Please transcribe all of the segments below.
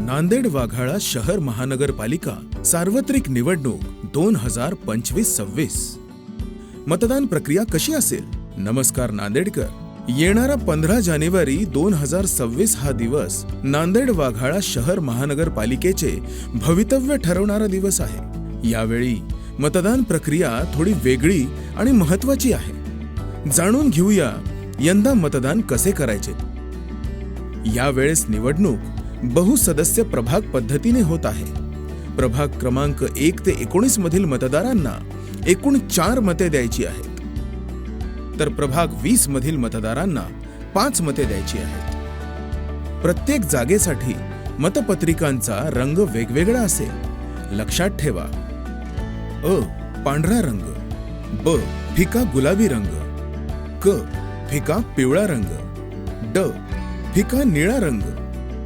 नांदेड वाघाळा शहर महानगरपालिका सार्वत्रिक निवडणूक दोन हजार पंचवीस सव्वीस. मतदान प्रक्रिया कशी असेल? नमस्कार नांदेडकर. येणारा पंधरा जानेवारी दोन हजार सव्वीस हा दिवस नांदेड वाघाळा शहर महानगरपालिकेचे भवितव्य ठरवणारा दिवस आहे. यावेळी मतदान प्रक्रिया थोडी वेगळी आणि महत्वाची आहे. जाणून घेऊया यंदा मतदान कसे करायचे? यावेळेस निवडणूक बहुसदस्य प्रभाग पद्धतीने होत आहे. प्रभाग क्रमांक एक ते एकोणीस मधील मतदारांना एकूण चार मते द्यायची आहेत. तर प्रभाग वीस मधील मतदारांना पाच मते द्यायची आहेत. प्रत्येक जागेसाठी मतपत्रिकांचा रंग वेगवेगळा असेल. लक्षात ठेवा. अ पांढरा रंग. ब फिका गुलाबी रंग. क फिका पिवळा रंग. ड फिका निळा रंग.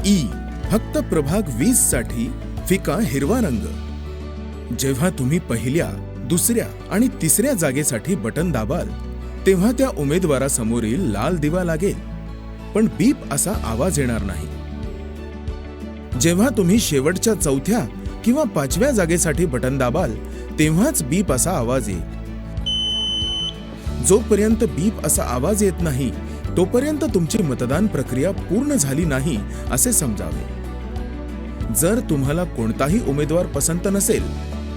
ई फक्त प्रभाग वीससाठी फिका हिरवा रंग. जेव्हा तुम्ही पहिल्या दुसऱ्या आणि तिसऱ्या जागेसाठी बटन दाबाल तेव्हा त्या उमेदवारासमोरील लाल दिवा लागेल. पण बीप असा आवाज येणार नाही. जेव्हा तुम्ही शेवटच्या चौथ्या किंवा पाचव्या जागेसाठी बटन दाबाल तेव्हाच बीप असा आवाज येईल. जोपर्यंत बीप असा आवाज येत नाही तोपर्यंत तुमची मतदान प्रक्रिया पूर्ण झाली नाही असे समजावे. जर तुम्हाला कोणताही उमेदवार पसंत नसेल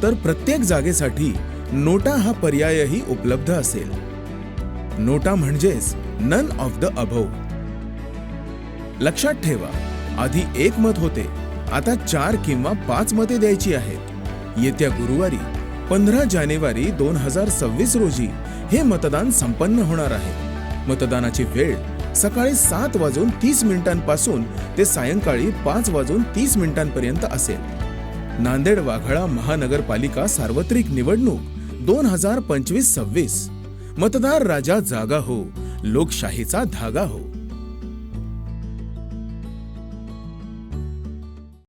तर प्रत्येक जागेसाठी नोटा हा पर्यायही उपलब्ध असेल. नोटा म्हणजेच नन ऑफ द अभव लक्षात ठेवा आधी एक मत होते आता चार किंवा पाच मते द्यायची आहेत. येत्या गुरुवारी पंधरा जानेवारी दोन हजार सव्वीस रोजी हे मतदान संपन्न होणार आहे. मतदानाची वेळ सकाळी सात वाजून तीस मिनिटांपासून ते सायंकाळी पाच वाजून तीस मिनिटांपर्यंत असेल. नांदेड वाघाळा महानगरपालिका सार्वत्रिक निवडणूक दोन हजार पंचवीस सव्वीस. मतदार राजा जागा हो लोकशाहीचा धागा हो.